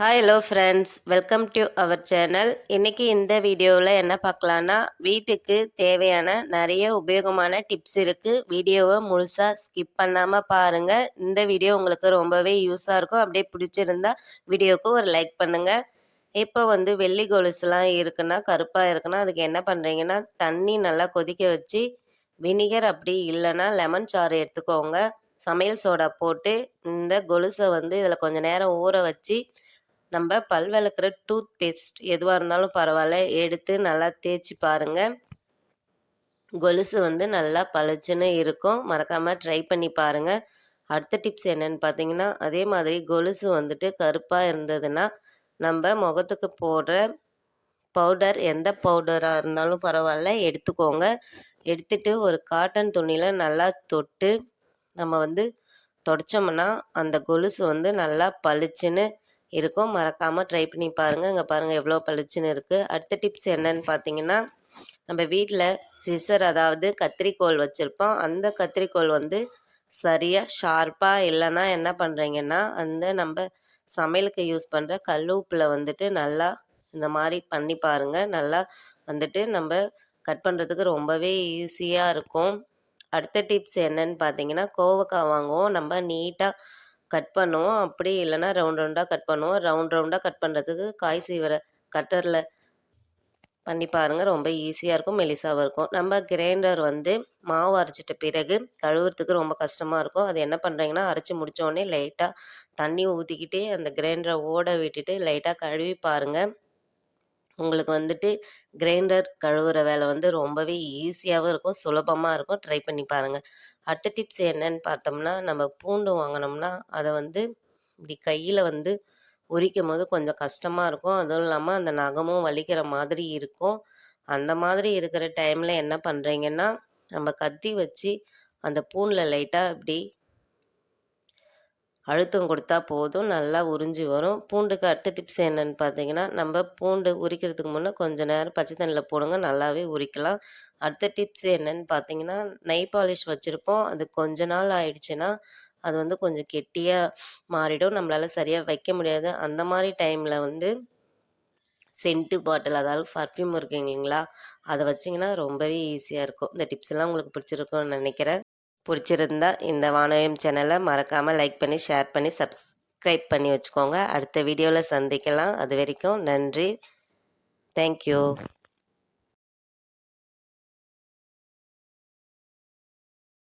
Hi hello friends welcome to our channel இன்றைக்கி இந்த வீடியோவில் என்ன பார்க்கலான்னா வீட்டுக்கு தேவையான நிறைய உபயோகமான டிப்ஸ் இருக்குது வீடியோவை முழுசாக ஸ்கிப் பண்ணாமல் பாருங்கள் இந்த வீடியோ உங்களுக்கு ரொம்பவே யூஸாக இருக்கும். அப்படியே பிடிச்சிருந்தா வீடியோவுக்கு ஒரு லைக் பண்ணுங்கள் இப்போ வந்து வெள்ளி கொலுசுலாம் இருக்குன்னா கருப்பாக இருக்குன்னா அதுக்கு என்ன பண்ணுறீங்கன்னா தண்ணி நல்லா கொதிக்க வச்சு வினிகர் அப்படி இல்லைன்னா லெமன் சாறு எடுத்துக்கோங்க. சமையல் சோடா போட்டு இந்த கொலுசை வந்து இதில் கொஞ்சம் நேரம் ஊற வச்சு நம்ம பல் விளக்குற டூத் பேஸ்ட் எதுவாக இருந்தாலும் பரவாயில்ல. எடுத்து நல்லா தேய்ச்சி பாருங்கள் கொலுசு வந்து நல்லா பளிச்சுன்னு இருக்கும். மறக்காமல் ட்ரை பண்ணி பாருங்கள் அடுத்த டிப்ஸ் என்னென்னு பார்த்தீங்கன்னா அதே மாதிரி கொலுசு வந்துட்டு கருப்பாக இருந்ததுன்னா நம்ம முகத்துக்கு போடுற பவுடர் எந்த பவுடராக இருந்தாலும் பரவாயில்ல எடுத்துக்கோங்க. எடுத்துட்டு ஒரு காட்டன் துணியில் நல்லா தொட்டு நம்ம வந்து தொடச்சோம்னா அந்த கொலுசு வந்து நல்லா பளிச்சுன்னு இருக்கும். மறக்காமல் ட்ரை பண்ணி பாருங்கள் இங்கே பாருங்கள் எவ்வளோ பளிச்சுன்னு இருக்குது அடுத்த டிப்ஸ் என்னன்னு பார்த்தீங்கன்னா நம்ம வீட்டில் சிசர் அதாவது கத்திரிக்கோள் வச்சுருப்போம். அந்த கத்திரிக்கோள் வந்து சரியாக ஷார்ப்பாக இல்லைன்னா என்ன பண்ணுறீங்கன்னா அந்த நம்ம சமையலுக்கு யூஸ் பண்ணுற கல் உப்பில் வந்துட்டு நல்லா இந்த மாதிரி பண்ணி பாருங்கள் நல்லா வந்துட்டு நம்ம கட் பண்ணுறதுக்கு ரொம்பவே ஈஸியாக இருக்கும். அடுத்த டிப்ஸ் என்னன்னு பார்த்தீங்கன்னா கோவக்காய் வாங்குவோம். நம்ம நீட்டாக கட் பண்ணுவோம் அப்படி இல்லைன்னா ரவுண்ட் ரவுண்டாக கட் பண்ணுவோம் ரவுண்ட் ரவுண்டாக கட் பண்ணுறதுக்கு காய் சீவரை கட்டரில் பண்ணி பாருங்கள் ரொம்ப ஈஸியாக இருக்கும் மெலிசாகவும் இருக்கும். நம்ம கிரைண்டர் வந்து மாவு அரைச்சிட்ட பிறகு கழுவுறதுக்கு ரொம்ப கஷ்டமாக இருக்கும். அது என்ன பண்ணுறீங்கன்னா அரைச்சி முடித்தோடனே லைட்டாக தண்ணி ஊற்றிக்கிட்டே அந்த கிரைண்டரை ஓட விட்டுட்டு லைட்டாக கழுவி பாருங்கள் உங்களுக்கு வந்துட்டு கிரைண்டர் கழுவுற வேலை வந்து ரொம்பவே ஈஸியாகவும் இருக்கும் சுலபமாக இருக்கும். ட்ரை பண்ணி பாருங்கள் அடுத்த டிப்ஸ் என்னன்னு பார்த்தோம்னா நம்ம பூண்டு வாங்கினோம்னா அதை வந்து இப்படி கையில் வந்து உரிக்கும் போது கொஞ்சம் கஷ்டமாக இருக்கும். அதுவும் இல்லாமல் அந்த நகமும் வலிக்கிற மாதிரி இருக்கும். அந்த மாதிரி இருக்கிற டைமில் என்ன பண்ணுறீங்கன்னா நம்ம கத்தி வச்சு அந்த பூண்டில் லைட்டாக இப்படி அழுத்தம் கொடுத்தா போதும் நல்லா உறிஞ்சி வரும். பூண்டுக்கு அடுத்த டிப்ஸ் என்னென்னு பார்த்தீங்கன்னா நம்ம பூண்டு உரிக்கிறதுக்கு முன்னே கொஞ்சம் நேரம் பச்சை தண்ணியில் போடுங்க நல்லாவே உரிக்கலாம். அடுத்த டிப்ஸ் என்னென்னு பார்த்தீங்கன்னா நெய் பாலிஷ் வச்சுருப்போம். அது கொஞ்ச நாள் ஆயிடுச்சுன்னா அது வந்து கொஞ்சம் கெட்டியாக மாறிடும். நம்மளால் சரியாக வைக்க முடியாது. அந்த மாதிரி டைமில் வந்து சென்ட்டு பாட்டில் அதாவது பர்ஃப்யூம் இருக்குங்களா அதை வச்சிங்கன்னா ரொம்பவே ஈஸியாக இருக்கும். இந்த டிப்ஸ் எல்லாம் உங்களுக்கு பிடிச்சிருக்கும்னு நினைக்கிறேன். பிடிச்சிருந்தா இந்த வானோயம் சேனலை மறக்காமல் லைக் பண்ணி ஷேர் பண்ணி சப்ஸ்கிரைப் பண்ணி வச்சுக்கோங்க. அடுத்த வீடியோவில் சந்திக்கலாம். அது வரைக்கும் நன்றி. தேங்க்யூ